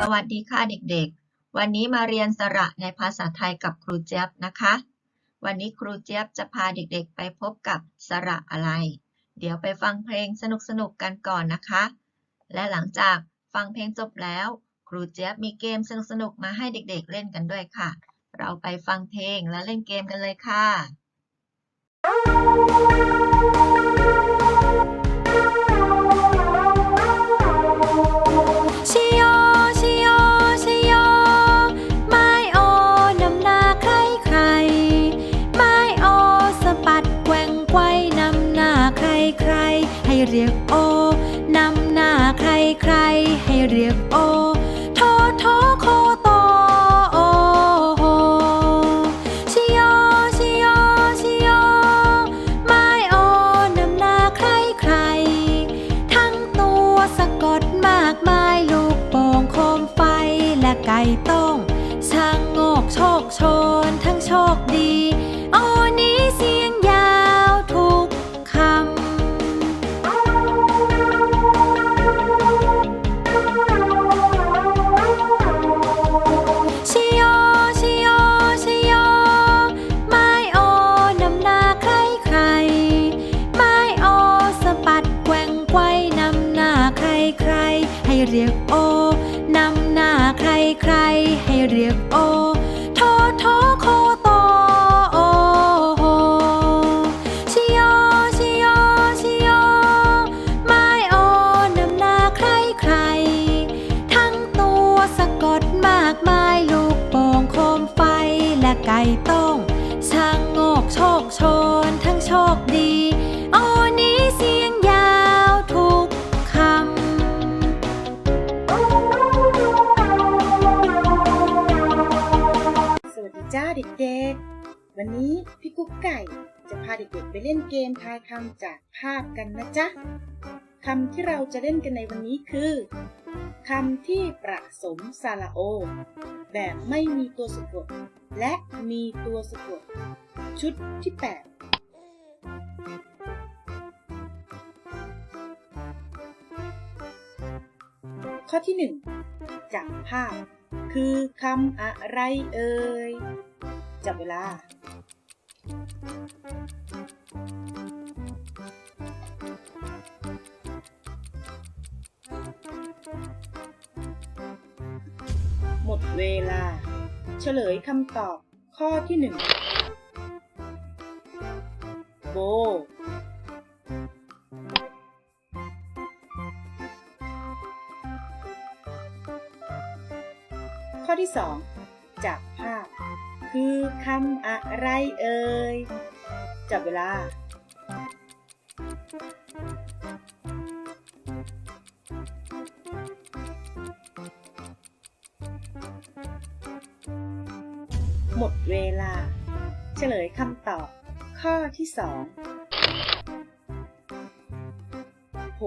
สวัสดีค่ะเด็กๆ วันนี้มาเรียนสระในภาษาไทยกับครูเจี๊ยบนะคะ วันนี้ครูเจี๊ยบจะพาเด็กๆ ไปพบกับสระอะไร เดี๋ยวไปฟังเพลงสนุกๆกันก่อนนะคะ และหลังจากฟังเพลงจบแล้ว ครูเจี๊ยบมีเกมสนุกๆมาให้เด็กๆ เล่นกันด้วยค่ะ เราไปฟังเพลงและเล่นเกมกันเลยค่ะชิ ให้ รียกโอนำหน้าใครใครให้เรียกโอทโทโคโตโอโหชิโยชิโยชิโยไม่โอนำหน้าใครใคร ทั้งตัวสะกดมากมายลูกโป่งโคมไฟและไก่ต้งช่างโงกโชคชนทั้งโชคดี โอ้นี้เสียง เด็กๆ วันนี้พี่กุ๊กไก่จะพาเด็กๆ ไปเล่นเกมทายคำจากภาพกันนะจ๊ะคำที่เราจะเล่นกันในวันนี้คือคำที่ประสมสระโอ แบบไม่มีตัวสะกด และมีตัวสะกด ชุดที่ 8ข้อที่ 1 จากภาพ คือคำอะไรเอ่ย จับเวลา หมดเวลา เฉลยคำตอบข้อที่หนึ่งโบ ข้อที่สองจากภาพ คือคำอะไรเอ่ย จับเวลา หมดเวลา เฉลยคำตอบ ข้อที่สองโห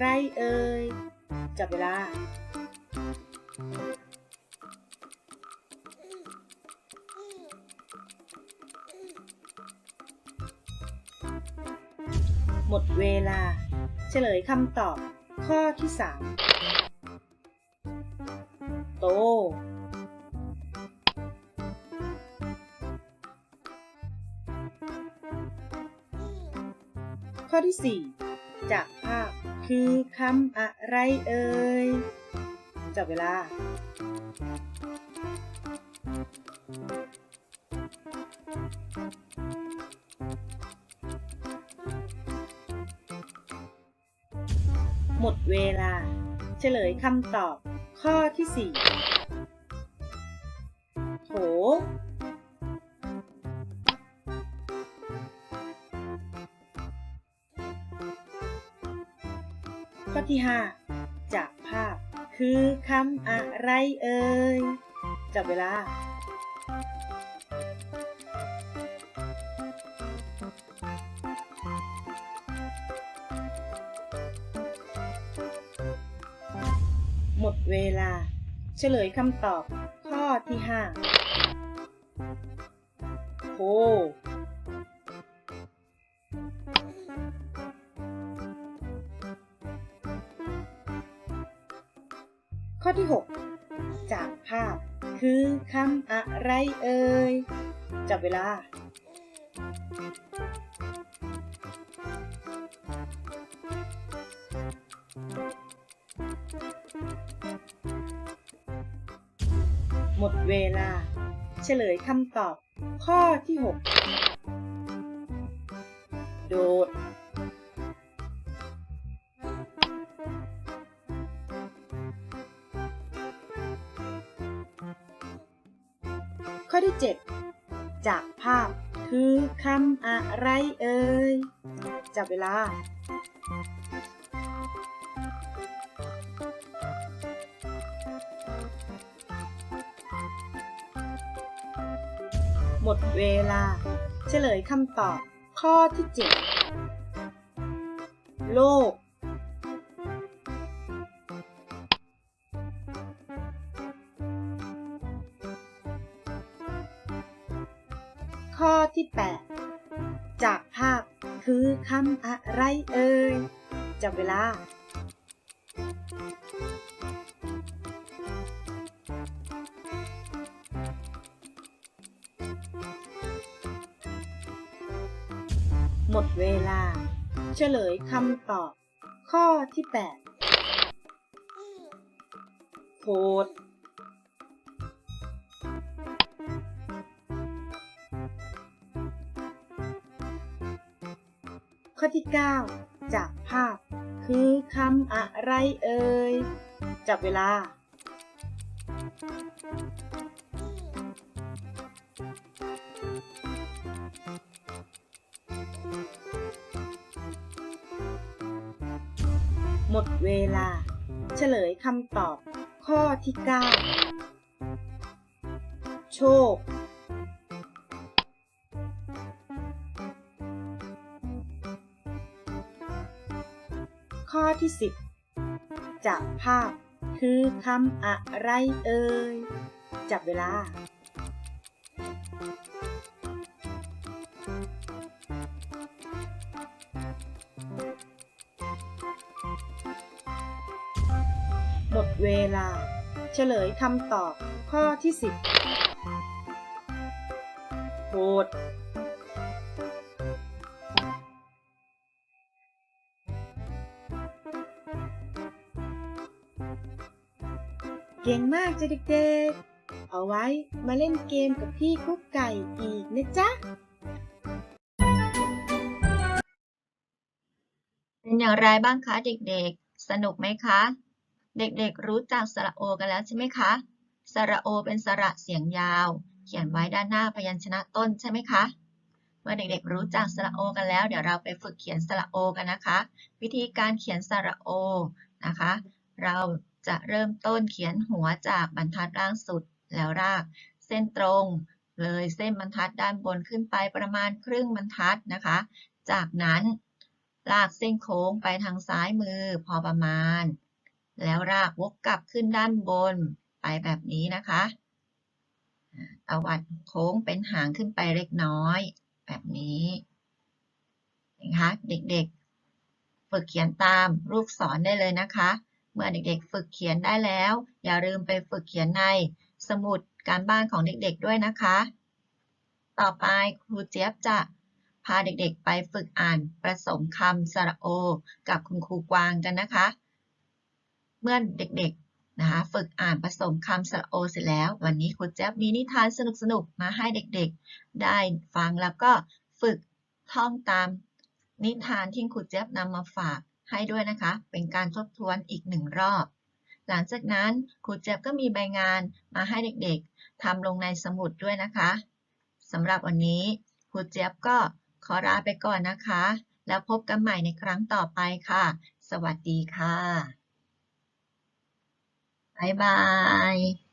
อะไรเอ่ย จับเวลา หมดเวลา เฉลยคำตอบ ข้อที่3โต ข้อที่ 4 จากภาพ คือคำอะไรเอ่ยจับเวลา หมดเวลา เฉลยคำตอบข้อที่ 4 ข้อที่ 5 จากภาพ คือคำอะไรเอ่ย จับเวลาหมดเวลา เฉลยคำตอบ ข้อที่ 5 โพ อที่ 6 จากภาพคือคำอะไรเอ่ย จับเวลาหมดเวลา เฉลยคำตอบ ข้อที่ 6 โด 7 จากภาพคือคำอะไรเอ่ย จับเวลาหมดเวลา เฉลยคำตอบข้อที่ 7 โลก ที่ 8 จากภาพคือคำอะไรเอ่ยจับเวลาหมดเวลา เฉลยคำตอบ ข้อที่ 8โคด ที่ 9 จากภาพ คือคำอะไรเอ่ย จับเวลา หมดเวลา เฉลยคำตอบ ข้อที่ 9 โชค ข้อที่ 10 จากภาพ คือคำอะไรเอ่ย จับเวลาหมดเวลา เฉลยคำตอบข้อที่ 10โหด ก่งมากจ้ะเด็กๆ เอาไว้มาเล่นเกมกับพี่กุ๊กไก่อีกนะจ๊ะ เป็นอย่างไรบ้างคะเด็กๆ สนุกไหมคะ เด็กๆรู้จักสระโอกันแล้วใช่ไหมคะ สระโอเป็นสระเสียงยาว เขียนไว้ด้านหน้าพยัญชนะต้นใช่ไหมคะเมื่อเด็กๆรู้จักสระโอกันแล้ว เดี๋ยวเราไปฝึกเขียนสระโอกันนะคะ วิธีการเขียนสระโอนะคะ เรา จะเริ่มต้นเขียนหัวจากบรรทัดล่างสุดแล้วราก เส้นตรง เลยเส้นบรรทัดด้านบนขึ้นไปประมาณครึ่งบรรทัดนะคะ จากนั้นลากเส้นโค้งไปทางซ้ายมือพอประมาณ แล้วรากวกกลับขึ้นด้านบนไปแบบนี้นะคะอ่าตวัดโค้งเป็นหางขึ้นไปเล็กน้อย แบบนี้นะคะเด็กๆ ฝึกเขียนตามรูปศรได้เลยนะคะ เมื่อเด็กๆ ฝึกเขียนได้แล้ว อย่าลืมไปฝึกเขียนในสมุดการบ้านของเด็กๆด้วยนะคะ ต่อไปครูเจี๊ยบจะพาเด็กๆ ไปฝึกอ่านผสมคำสระโอ กับคุณครูกวางกันนะคะ เมื่อเด็กๆนะคะฝึกอ่านผสมคำสระโอเสร็จแล้ว วันนี้ครูเจี๊ยบมีนิทานสนุกๆมาให้เด็กๆ ได้ฟังแล้วก็ฝึกท่องตามนิทานที่ครูเจี๊ยบนำมาฝาก ให้ด้วยนะคะ เป็นการทบทวนอีกหนึ่งรอบ หลังจากนั้นครูเจี๊ยบก็มีใบงานมาให้เด็กๆทำลงในสมุดด้วยนะคะสำหรับวันนี้ครูเจี๊ยบก็ขอลาไปก่อนนะคะ แล้วพบกันใหม่ในครั้งต่อไปค่ะ สวัสดีค่ะบ๊ายบาย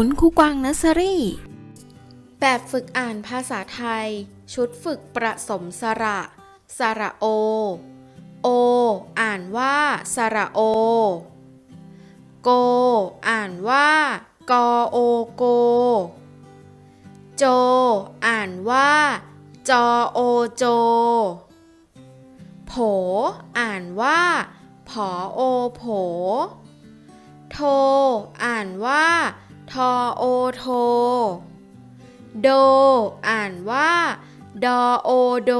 คุณครูกวางเนอร์เซอรี่ แบบฝึกอ่านภาษาไทย ชุดฝึกประสมสระ สระโอ โอ อ่านว่า สระโอ โก อ่านว่า กอโอโก โจ อ่านว่า จอโอโจ โผ อ่านว่าผอโอโผโท อ่านว่า ทอโอโท โด อ่านว่า ดอโอโด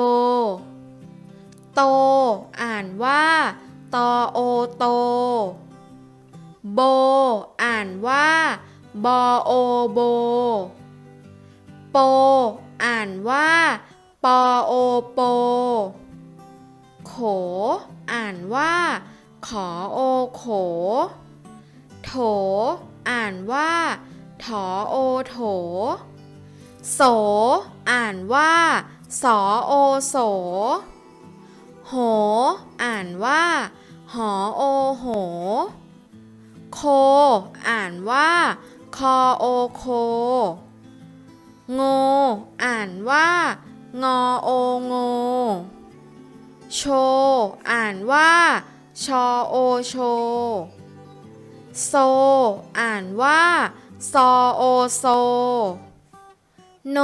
โต อ่านว่า ตอโอโต โบ อ่านว่า บอโอโบ โป อ่านว่า ปอโอโป โข อ่านว่า ขอโอโข โถ อ่านว่าถอโอโถ โส อ่านว่าสอโอโส โห อ่านว่า หอโอโห โค อ่านว่า คอโอโค โง อ่านว่า งอโอโง โช อ่านว่า ชอโอโช โซ อ่านว่าซอโอโซ โน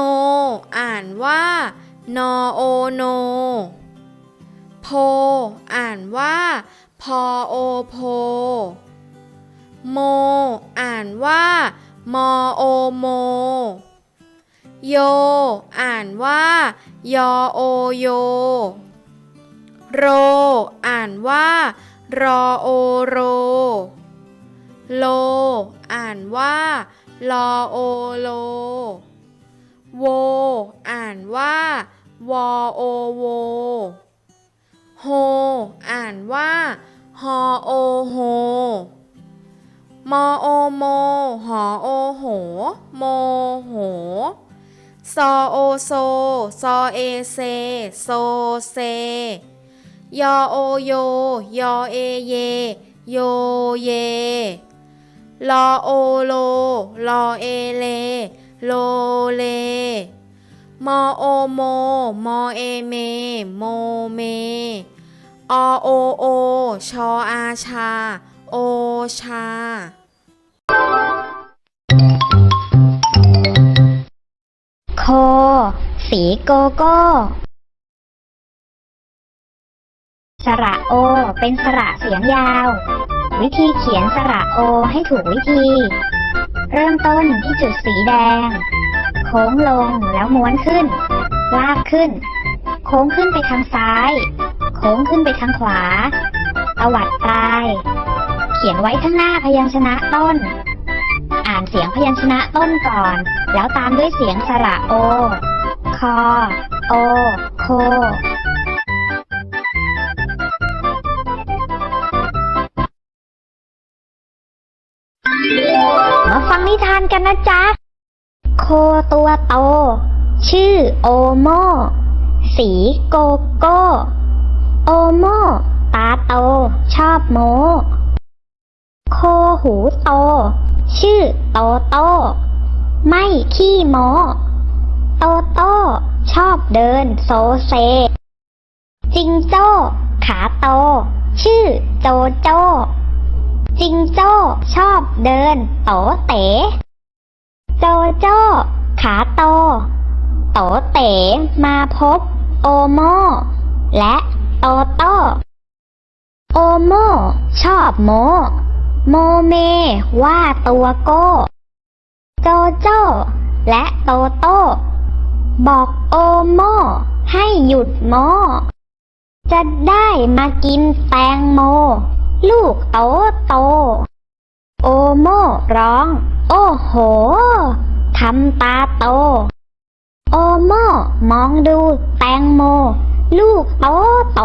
อ่านว่านอโอโน โพ อ่านว่าพอโอโพ โม อ่านว่ามอโอโม โย อ่านว่ายอโอโย โร อ่านว่ารอโอโร โล อ่านว่าลอโอโล โว อ่านว่าวอโอโว โฮ อ่านว่าฮอโอโฮมอโอโม หอโอโห โมโห ซอโอโซ ซอเอเซ โซเซ ยอโอโย ยอเอเย โยเย ลอโอโล ลอเอเล โลเล มอโอโม มอเอเม โมเม อโอโอ ชออาชา โอชาโค สีโกโก้ สระโอ เป็นสระเสียงยาว วิธีเขียนสระโอให้ถูกวิธี เริ่มต้นที่จุดสีแดง โค้งลงแล้วม้วนขึ้น ลากขึ้น โค้งขึ้นไปทางซ้าย โค้งขึ้นไปทางขวา ตวัดปลาย เขียนไว้ข้างหน้าพยัญชนะต้น อ่านเสียงพยัญชนะต้นก่อน แล้วตามด้วยเสียงสระโอ คอ โอ โค ฟังนิทานกันนะจ๊ะ โคตัวโต ชื่อโอโม สีโกโก้ โอโม ตาโต ชอบโม โคหูโต ชื่อโตโต ไม่ขี้โม โตโต ชอบเดินโซเซ จิงโจ้ ขาโต ชื่อโจโจ้ จ้ชอบเดิน โตเต๋โจโจ้ขาโต โตเต๋มาพบ โอโมและโตโต โอโมชอบโม โมเมว่าตัวโก้โจโจ้และโตโต บอกโอโมให้หยุดโมจะได้มากินแตงโม ลูกโตโต โอโมร้อง โอ้โห ทำตาโต โอโมมองดูแตงโม ลูกโตโต